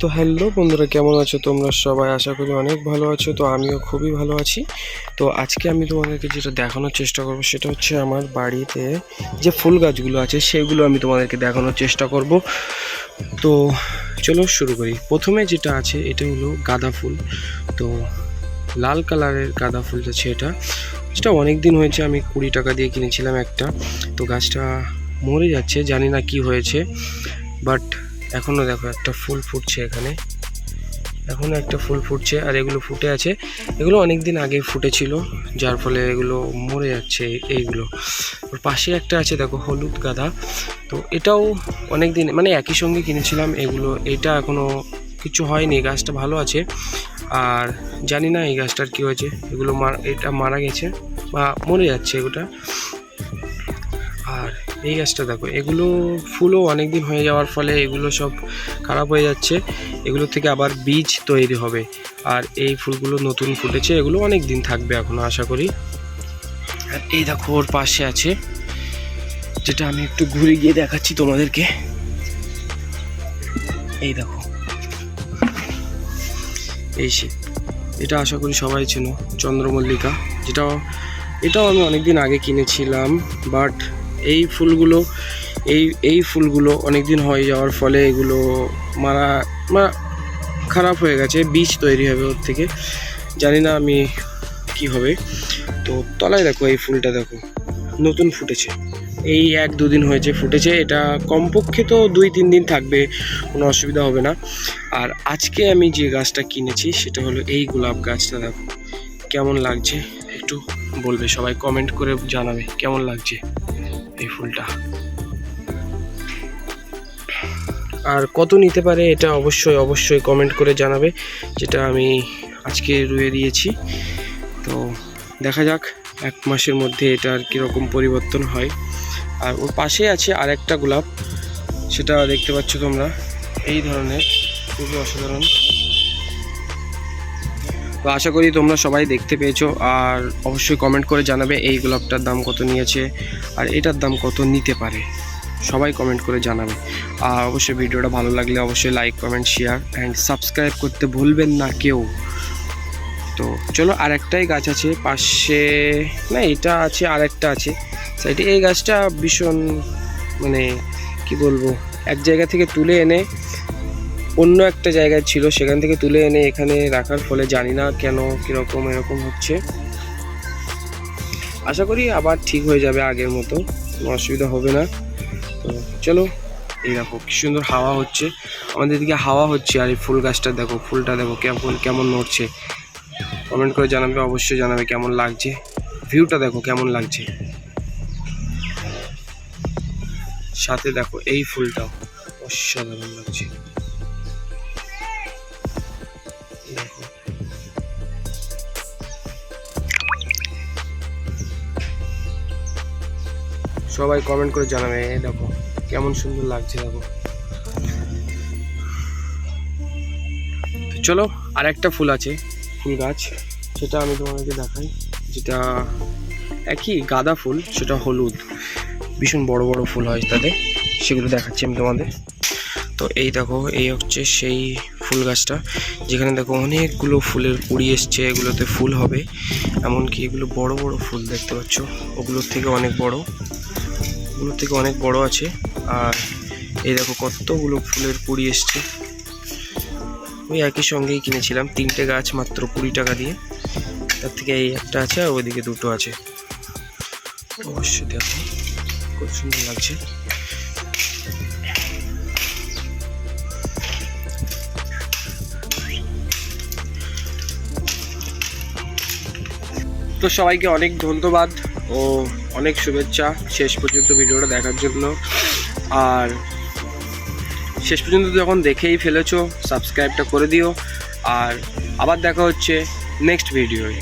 তো হ্যালো বন্ধুরা, কেমন আছো তোমরা সবাই? আশা করি অনেক ভালো আছো, তো আমিও খুবই ভালো আছি। তো আজকে আমি তোমাদেরকে যেটা দেখানোর চেষ্টা করব সেটা হচ্ছে আমার বাড়িতে যে ফুল গাছগুলো আছে, সেগুলো আমি তোমাদেরকে দেখানোর চেষ্টা করব। তো চলো শুরু করি। প্রথমে যেটা আছে, এটা হলো গাঁদা ফুল। তো লাল কালারের গাঁদা ফুল আছে এটা। সেটা অনেক দিন হয়েছে, আমি কুড়ি টাকা দিয়ে কিনেছিলাম একটা। তো গাছটা মরে যাচ্ছে, জানি না কি হয়েছে। বাট এখনও দেখো একটা ফুল ফুটছে এখানে। এখনও একটা ফুল ফুটছে আর এগুলো ফুটে আছে। এগুলো অনেক দিন আগে ফুটেছিল, যার ফলে এগুলো মরে যাচ্ছে এইগুলো। ওর পাশে একটা আছে, দেখো, হলুদ গাঁদা। তো এটাও অনেক দিন মানে একই সঙ্গে কিনেছিলাম এগুলো। এটা এখনও কিছু হয়নি গাছটা ভালো আছে। আর জানি না এই গাছটার কী হয়েছে। এগুলো মারা এটা মারা গেছে বা মরে যাচ্ছে এগুলো আর এই গাছটা দেখো, এগুলো ফুলও অনেক দিন হয়ে যাওয়ার ফলে এগুলো সব খারাপ হয়ে যাচ্ছে। এগুলো থেকে আবার বীজ তৈরি হবে। আর এই ফুলগুলো নতুন ফুটেছে, এগুলো অনেক দিন থাকবে এখনও, আশা করি। আর এই দেখো, ওর পাশে আছে, যেটা আমি একটু ঘুরে গিয়ে দেখাচ্ছি তোমাদেরকে। এই দেখো। এই সে, এটা আশা করি সবাই চেনো, চন্দ্রমল্লিকা যেটা এটাও আমি অনেকদিন আগে কিনেছিলাম বাট এই ফুলগুলো, এই এই ফুলগুলো অনেক দিন হয়ে যাওয়ার ফলে এগুলো মারা, মা, খারাপ হয়ে গেছে, বীজ তৈরি হবে ওর থেকে। জানি না আমি কি হবে। তো তলায় দেখো, এই ফুলটা দেখো, নতুন ফুটেছে। এই এক দুদিন হয়েছে ফুটেছে, এটা কমপক্ষে তো দুই তিন দিন থাকবে, কোনো অসুবিধা হবে না। আর আজকে আমি যে গাছটা কিনেছি, সেটা হলো এই গোলাপ গাছটা দেখো, কেমন লাগছে? একটু বলবে, সবাই কমেন্ট করে জানাবে, কেমন লাগছে? এই ফুলটা। আর কত নিতে পারে এটা অবশ্যই অবশ্যই কমেন্ট করে জানাবে, যেটা আমি আজকে রুয়ে দিয়েছি। তো দেখা যাক, এক মাসের মধ্যে এটার কীরকম পরিবর্তন হয়। আর ওর পাশে আছে আর একটা গোলাপ, সেটা দেখতে পাচ্ছ তোমরা। এই ধরনের, খুবই অসাধারণ। তো আশা করি তোমরা সবাই দেখতে পেয়েছ, আর অবশ্যই কমেন্ট করে জানাবে এই গোলাপটার দাম কত নিয়েছে আর এটার দাম কত নিতে পারে। সবাই কমেন্ট করে জানাবে। আর অবশ্যই ভিডিওটা ভালো লাগলে অবশ্যই like comment share and subscribe করতে ভুলবেন না কেউ। তো চলো আরেকটাই গাছ আছে, পাশে না এটা আছে, আরেকটা আছে। সাইডে এই গাছটা ভীষণ মানে কি বলব, এক জায়গা থেকে তুলে এনে অন্য একটা জায়গায় ছিল, সেখান থেকে তুলে এনে এখানে রাখার ফলে জানি না কেন কীরকম এরকম হচ্ছে। আশা করি আবার ঠিক হয়ে যাবে আগের মতো, কোনো অসুবিধা হবে না। তো চলো, এই দেখো কি সুন্দর হাওয়া হচ্ছে। আমাদের দিকে হাওয়া হচ্ছে, আর এই ফুল গাছটা দেখো, ফুলটা দেখো কেমন কেমন নড়ছে। কমেন্ট করে জানাবে, অবশ্যই জানাবে কেমন লাগছে। ভিউটা দেখো কেমন লাগছে। সাথে দেখো এই ফুলটাও, অসাধারণ লাগছে। সবাই কমেন্ট করে জানাবে দেখো, কেমন সুন্দর লাগছে, দেখো। চলো আর একটা ফুল আছে, ফুল গাছ, সেটা আমি তোমাদেরকে দেখাই। যেটা একই গাঁদা ফুল, সেটা হলুদ। ভীষণ বড় বড় ফুল হয় তাতে সেগুলো দেখাচ্ছি আমি তোমাদের। তো এই দেখো, এই হচ্ছে সেই ফুল গাছটা, যেখানে দেখো অনেকগুলো ফুলের কুড়ি এসছে, এগুলোতে ফুল হবে। এমনকি এগুলো বড় বড় ফুল দেখতে পাচ্ছ, ওগুলোর থেকে অনেক বড়। ওগুলোর থেকে অনেক বড় আছে। আর এই দেখো কতগুলো ফুলের কুড়ি এসছে। ওই একই সঙ্গেই কিনেছিলাম, তিনটে গাছ মাত্র কুড়ি টাকা দিয়ে। তার থেকে এই একটা আছে আর ওইদিকে দুটো আছে। অবশ্যই দেখো, খুব সুন্দর লাগছে। তো সবাইকে অনেক ধন্যবাদ ও অনেক শুভেচ্ছা। শেষ পর্যন্ত ভিডিওটা দেখার জন্য। আর শেষ পর্যন্ত যখন দেখেই ফেলেছো সাবস্ক্রাইবটা করে দিও। আর আবার দেখা হচ্ছে নেক্সট ভিডিওয়